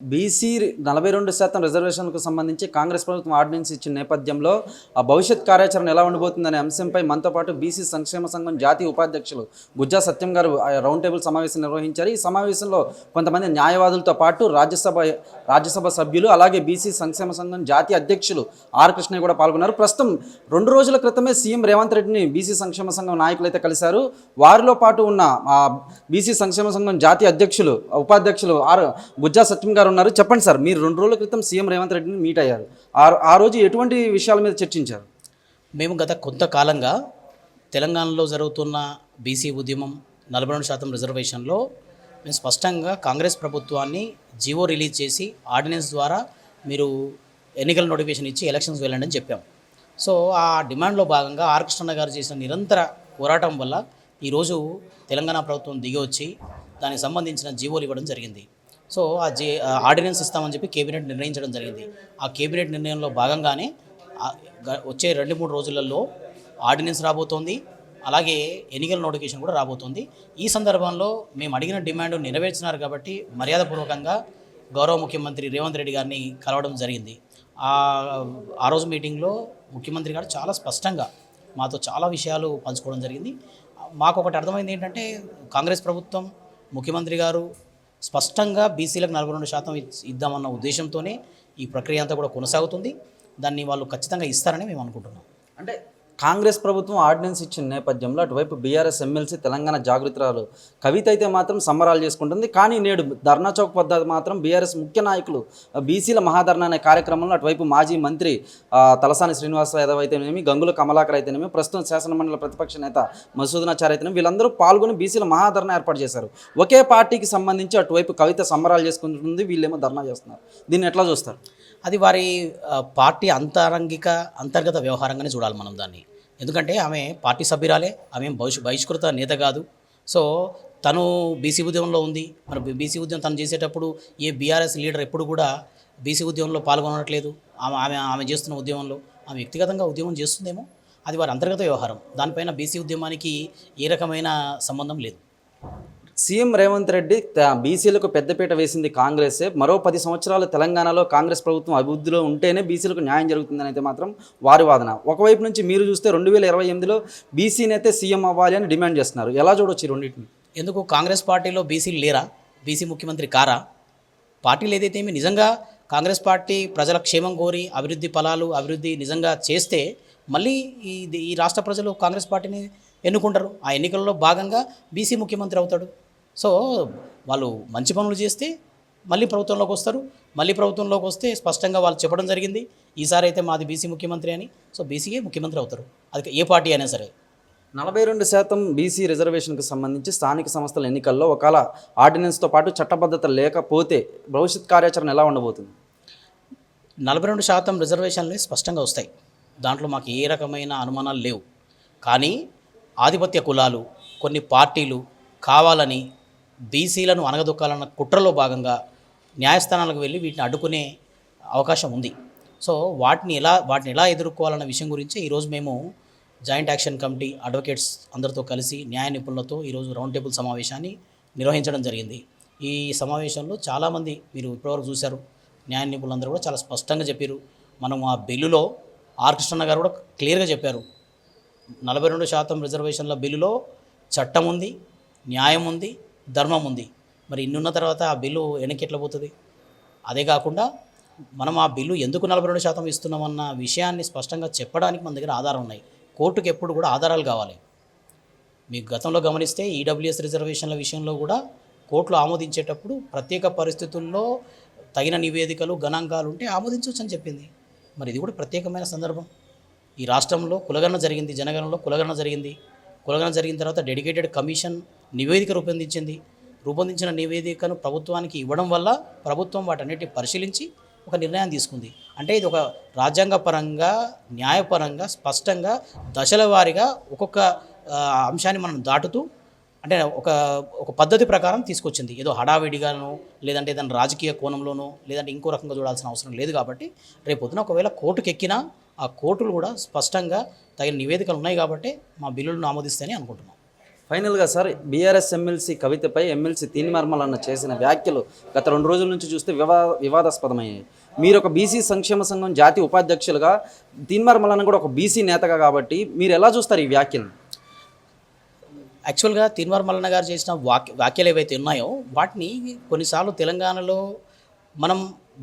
BC నలభై రెండు శాతం రిజర్వేషన్కు సంబంధించి కాంగ్రెస్ ప్రభుత్వం ఆర్డినెన్స్ ఇచ్చిన నేపథ్యంలో ఆ భవిష్యత్ కార్యాచరణ ఎలా ఉండబోతుందనే అంశంపై మనతో పాటు బీసీ సంక్షేమ సంఘం జాతీయ ఉపాధ్యక్షులు గుజ్జా సత్యం గారు రౌండ్ టేబుల్ సమావేశం నిర్వహించారు. ఈ సమావేశంలో కొంతమంది న్యాయవాదులతో పాటు రాజ్యసభ రాజ్యసభ సభ్యులు అలాగే బీసీ సంక్షేమ సంఘం జాతీయ అధ్యక్షులు ఆర్ కృష్ణ కూడా పాల్గొన్నారు. ప్రస్తుతం రెండు రోజుల క్రితమే సీఎం రేవంత్ రెడ్డిని బీసీ సంక్షేమ సంఘం నాయకులు అయితే కలిశారు. వారిలో పాటు ఉన్న ఆ బీసీ సంక్షేమ సంఘం జాతీయ అధ్యక్షులు ఉపాధ్యక్షులు ఆర్ గుజ్జా సత్యం గారు ఉన్నారు. చెప్పండి సార్ మీరు రెండు రోజుల క్రితం సీఎం రేవంత్ రెడ్డిని మీట్ అయ్యారు. ఆ రోజు ఎటువంటి విషయాల మీద చర్చించారు? మేము గత కొంతకాలంగా తెలంగాణలో జరుగుతున్న బీసీ ఉద్యమం నలభై రెండు శాతం రిజర్వేషన్లో మేము స్పష్టంగా కాంగ్రెస్ ప్రభుత్వాన్ని జీవో రిలీజ్ చేసి ఆర్డినెన్స్ ద్వారా మీరు ఎన్నికల నోటిఫికేషన్ ఇచ్చి ఎలక్షన్స్ వెళ్ళండి అని చెప్పాం. సో ఆ డిమాండ్లో భాగంగా ఆర్కృష్ణ గారు చేసిన నిరంతర పోరాటం వల్ల ఈరోజు తెలంగాణ ప్రభుత్వం దిగి వచ్చి దానికి సంబంధించిన జీవోలు ఇవ్వడం జరిగింది. సో ఆ జే ఆ ఆర్డినెన్స్ ఇస్తామని చెప్పి కేబినెట్ నిర్ణయించడం జరిగింది. ఆ కేబినెట్ నిర్ణయంలో భాగంగానే వచ్చే రెండు మూడు రోజులలో ఆర్డినెన్స్ రాబోతోంది. అలాగే ఎన్నికల నోటిఫికేషన్ కూడా రాబోతోంది. ఈ సందర్భంలో మేము అడిగిన డిమాండ్ నెరవేర్చినారు కాబట్టి మర్యాదపూర్వకంగా గౌరవ ముఖ్యమంత్రి రేవంత్ రెడ్డి గారిని కలవడం జరిగింది. ఆ రోజు మీటింగ్లో ముఖ్యమంత్రి గారు చాలా స్పష్టంగా మాతో చాలా విషయాలు పంచుకోవడం జరిగింది. మాకు ఒకటి అర్థమైంది ఏంటంటే కాంగ్రెస్ ప్రభుత్వం ముఖ్యమంత్రి గారు స్పష్టంగా బీసీలకు నలభై రెండు శాతం ఇద్దామన్న ఉద్దేశంతోనే ఈ ప్రక్రియ అంతా కూడా కొనసాగుతుంది. దాన్ని వాళ్ళు ఖచ్చితంగా ఇస్తారని మేము అనుకుంటున్నాం. అంటే కాంగ్రెస్ ప్రభుత్వం ఆర్డినెన్స్ ఇచ్చిన నేపథ్యంలో అటువైపు బీఆర్ఎస్ ఎమ్మెల్సీ తెలంగాణ జాగృతిరాలు కవిత అయితే మాత్రం సంబరాలు చేసుకుంటుంది. కానీ నేడు ధర్నా చౌక్ వద్ద మాత్రం బీఆర్ఎస్ ముఖ్య నాయకులు బీసీల మహాధర్నా అనే కార్యక్రమంలో అటువైపు మాజీ మంత్రి తలసాని శ్రీనివాస యాదవ్ అయితేనేమి గంగుల కమలాకర్ అయితేనేమి ప్రస్తుతం శాసనమండలి ప్రతిపక్ష నేత మసూదనాచారి అయితేనేమి వీళ్ళందరూ పాల్గొని బీసీల మహాధర్నా ఏర్పాటు చేశారు. ఒకే పార్టీకి సంబంధించి అటువైపు కవిత సంబరాలు చేసుకుంటుంది. వీళ్ళేమో ధర్నా చేస్తున్నారు. దీన్ని ఎట్లా చూస్తారు? అది వారి పార్టీ అంతరంగిక అంతర్గత వ్యవహారంగానే చూడాలి మనం దాన్ని. ఎందుకంటే ఆమె పార్టీ సభ్యురాలే ఆమె బహిష్ బహిష్కృత నేత కాదు. సో తను బీసీ ఉద్యమంలో ఉంది. మరి బీసీ ఉద్యమం తను చేసేటప్పుడు ఏ బీఆర్ఎస్ లీడర్ ఎప్పుడు కూడా బీసీ ఉద్యమంలో పాల్గొనట్లేదు. ఆమె ఆమె ఆమె చేస్తున్న ఉద్యమంలో ఆమె వ్యక్తిగతంగా ఉద్యమం చేస్తుందేమో అది వారి అంతర్గత వ్యవహారం. దానిపైన బీసీ ఉద్యమానికి ఏ రకమైన సంబంధం లేదు. సీఎం రేవంత్ రెడ్డి బీసీలకు పెద్దపీట వేసింది కాంగ్రెసే. మరో పది సంవత్సరాలు తెలంగాణలో కాంగ్రెస్ ప్రభుత్వం అభివృద్ధిలో ఉంటేనే బీసీలకు న్యాయం జరుగుతుందని అయితే మాత్రం వారి వాదన. ఒకవైపు నుంచి మీరు చూస్తే రెండు వేల ఇరవై ఎనిమిదిలో బీసీనైతే సీఎం అవ్వాలి అని డిమాండ్ చేస్తున్నారు. ఎలా చూడొచ్చు రెండింటిని? ఎందుకు? కాంగ్రెస్ పార్టీలో బీసీలు లేరా? బీసీ ముఖ్యమంత్రి కారా? పార్టీలు ఏదైతే ఏమి నిజంగా కాంగ్రెస్ పార్టీ ప్రజల క్షేమం కోరి అభివృద్ధి ఫలాలు అభివృద్ధి నిజంగా చేస్తే మళ్ళీ ఈ ఈ రాష్ట్ర ప్రజలు కాంగ్రెస్ పార్టీని ఎన్నుకుంటారు? ఆ ఎన్నికల్లో భాగంగా బీసీ ముఖ్యమంత్రి అవుతాడు. సో వాళ్ళు మంచి పనులు చేస్తే మళ్ళీ ప్రభుత్వంలోకి వస్తారు. మళ్ళీ ప్రభుత్వంలోకి వస్తే స్పష్టంగా వాళ్ళు చెప్పడం జరిగింది. ఈసారి అయితే మాది బీసీ ముఖ్యమంత్రి అని. సో బీసీయే ముఖ్యమంత్రి అవుతారు. అది ఏ పార్టీ అయినా సరే. నలభై రెండు శాతం బీసీ రిజర్వేషన్కి సంబంధించి స్థానిక సంస్థల ఎన్నికల్లో ఒకవేళ ఆర్డినెన్స్తో పాటు చట్టబద్ధత లేకపోతే భవిష్యత్ కార్యాచరణ ఎలా ఉండబోతుంది? నలభై రెండు శాతం రిజర్వేషన్లు స్పష్టంగా వస్తాయి. దాంట్లో మాకు ఏ రకమైన అనుమానాలు లేవు. కానీ ఆధిపత్య కులాలు కొన్ని పార్టీలు కావాలని బీసీలను అనగదొక్కాలన్న కుట్రలో భాగంగా న్యాయస్థానాలకు వెళ్ళి వీటిని అడ్డుకునే అవకాశం ఉంది. సో వాటిని ఎలా వాటిని ఎలా ఎదుర్కోవాలన్న విషయం గురించి ఈరోజు మేము జాయింట్ యాక్షన్ కమిటీ అడ్వకేట్స్ అందరితో కలిసి న్యాయ నిపుణులతో ఈరోజు రౌండ్ టేబుల్ సమావేశాన్ని నిర్వహించడం జరిగింది. ఈ సమావేశంలో చాలామంది మీరు ఇప్పటివరకు చూశారు. న్యాయ నిపుణులందరూ కూడా చాలా స్పష్టంగా చెప్పారు. మనం ఆ బిల్లులో ఆర్ కృష్ణన్న గారు కూడా క్లియర్గా చెప్పారు. నలభై రెండు శాతం రిజర్వేషన్ల బిల్లులో చట్టం ఉంది న్యాయం ఉంది ధర్మం ఉంది. మరి ఇన్నున్న తర్వాత ఆ బిల్లు వెనక్కి ఎట్లా పోతుంది? అదే కాకుండా మనం ఆ బిల్లు ఎందుకు నలభై రెండు శాతం ఇస్తున్నామన్న విషయాన్ని స్పష్టంగా చెప్పడానికి మన దగ్గర ఆధారం ఉన్నాయి. కోర్టుకు ఎప్పుడు కూడా ఆధారాలు కావాలి. మీకు గతంలో గమనిస్తే ఈడబ్ల్యూఎస్ రిజర్వేషన్ల విషయంలో కూడా కోర్టులు ఆమోదించేటప్పుడు ప్రత్యేక పరిస్థితుల్లో తగిన నివేదికలు గణాంకాలు ఉంటే ఆమోదించవచ్చు అని చెప్పింది. మరి ఇది కూడా ప్రత్యేకమైన సందర్భం. ఈ రాష్ట్రంలో కులగణన జరిగింది జనగణంలో కులగణన జరిగింది. కులగణన జరిగిన తర్వాత డెడికేటెడ్ కమిషన్ నివేదిక రూపొందించింది. రూపొందించిన నివేదికను ప్రభుత్వానికి ఇవ్వడం వల్ల ప్రభుత్వం వాటన్నిటిని పరిశీలించి ఒక నిర్ణయం తీసుకుంది. అంటే ఇది ఒక రాజ్యాంగపరంగా న్యాయపరంగా స్పష్టంగా దశల వారీగా ఒక్కొక్క అంశాన్ని మనం దాటుతూ అంటే ఒక ఒక పద్ధతి ప్రకారం తీసుకొచ్చింది. ఏదో హడావిడిగానో లేదంటే ఏదైనా రాజకీయ కోణంలోనో లేదంటే ఇంకో రకంగా చూడాల్సిన అవసరం లేదు కాబట్టి రేపు పొద్దున ఒకవేళ కోర్టుకు ఎక్కినా ఆ కోర్టులు కూడా స్పష్టంగా తగిన నివేదికలు ఉన్నాయి కాబట్టి మా బిల్లులను ఆమోదిస్తాయని అనుకుంటున్నాం. ఫైనల్గా సార్ బీఆర్ఎస్ ఎమ్మెల్సీ కవితపై ఎమ్మెల్సీ తీన్మర్మలన్న చేసిన వ్యాఖ్యలు గత రెండు రోజుల నుంచి చూస్తే వివా వివాదాస్పదమయ్యాయి. మీరు ఒక బీసీ సంక్షేమ సంఘం జాతీయ ఉపాధ్యక్షులుగా తీన్మర్మలన్న కూడా ఒక బీసీ నేతగా కాబట్టి మీరు ఎలా చూస్తారు ఈ వ్యాఖ్యలను? యాక్చువల్గా తీన్మార్ మల్లన్న గారు చేసిన వాక్య వ్యాఖ్యలు ఏవైతే ఉన్నాయో వాటిని కొన్నిసార్లు తెలంగాణలో మనం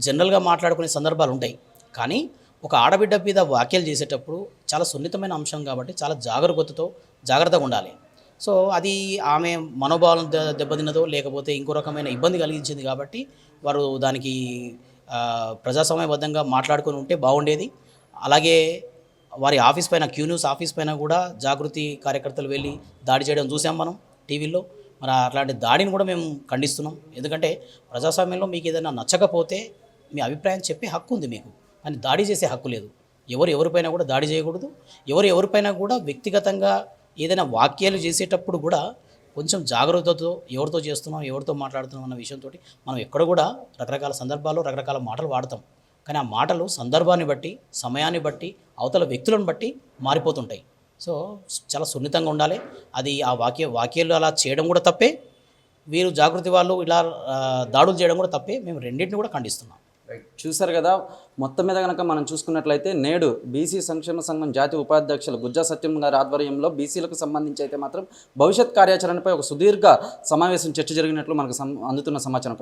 జనరల్గా మాట్లాడుకునే సందర్భాలు ఉంటాయి. కానీ ఒక ఆడబిడ్డ మీద వ్యాఖ్యలు చేసేటప్పుడు చాలా సున్నితమైన అంశం కాబట్టి చాలా జాగరూకతతో జాగ్రత్తగా ఉండాలి. సో అది ఆమె మనోభావం దె- దెబ్బతిన్నదో లేకపోతే ఇంకో రకమైన ఇబ్బంది కలిగించింది కాబట్టి వారు దానికి ప్రజాస్వామ్యబద్ధంగా మాట్లాడుకొని ఉంటే బాగుండేది. అలాగే వారి ఆఫీస్ పైన క్యూ న్యూస్ ఆఫీస్ పైన కూడా జాగృతి కార్యకర్తలు వెళ్ళి దాడి చేయడం చూసాం మనం టీవీలో మరి అట్లాంటి దాడిని కూడా మేము ఖండిస్తున్నాం. ఎందుకంటే ప్రజాస్వామ్యంలో మీకు ఏదైనా నచ్చకపోతే మీ అభిప్రాయం చెప్పే హక్కు ఉంది మీకు. కానీ దాడి చేసే హక్కు లేదు. ఎవరు ఎవరిపైన కూడా దాడి చేయకూడదు. ఎవరు ఎవరిపైన కూడా వ్యక్తిగతంగా ఏదైనా వాక్యాలు చేసేటప్పుడు కూడా కొంచెం జాగ్రత్తతో ఎవరితో చేస్తున్నాం ఎవరితో మాట్లాడుతున్నాం అన్న విషయంతో మనం ఎక్కడ కూడా రకరకాల సందర్భాల్లో రకరకాల మాటలు వాడతాం. కానీ ఆ మాటలు సందర్భాన్ని బట్టి సమయాన్ని బట్టి అవతల వ్యక్తులను బట్టి మారిపోతుంటాయి. సో చాలా సున్నితంగా ఉండాలి. అది ఆ వాక్య వాక్యాలు అలా చేయడం కూడా తప్పే. వీరు జాగృతి వాళ్ళు ఇలా దాడులు చేయడం కూడా తప్పే. మేము రెండింటిని కూడా ఖండిస్తున్నాం. చూశారు కదా మొత్తం మీద కనుక మనం చూసుకున్నట్లయితే నేడు బీసీ సంక్షేమ సంఘం జాతీయ ఉపాధ్యక్షులు గుజ్జా సత్యం గారి ఆధ్వర్యంలో బీసీలకు సంబంధించి అయితే మాత్రం భవిష్యత్ కార్యాచరణపై ఒక సుదీర్ఘ సమావేశం చర్చ జరిగినట్లు మనకు అందుతున్న సమాచారం.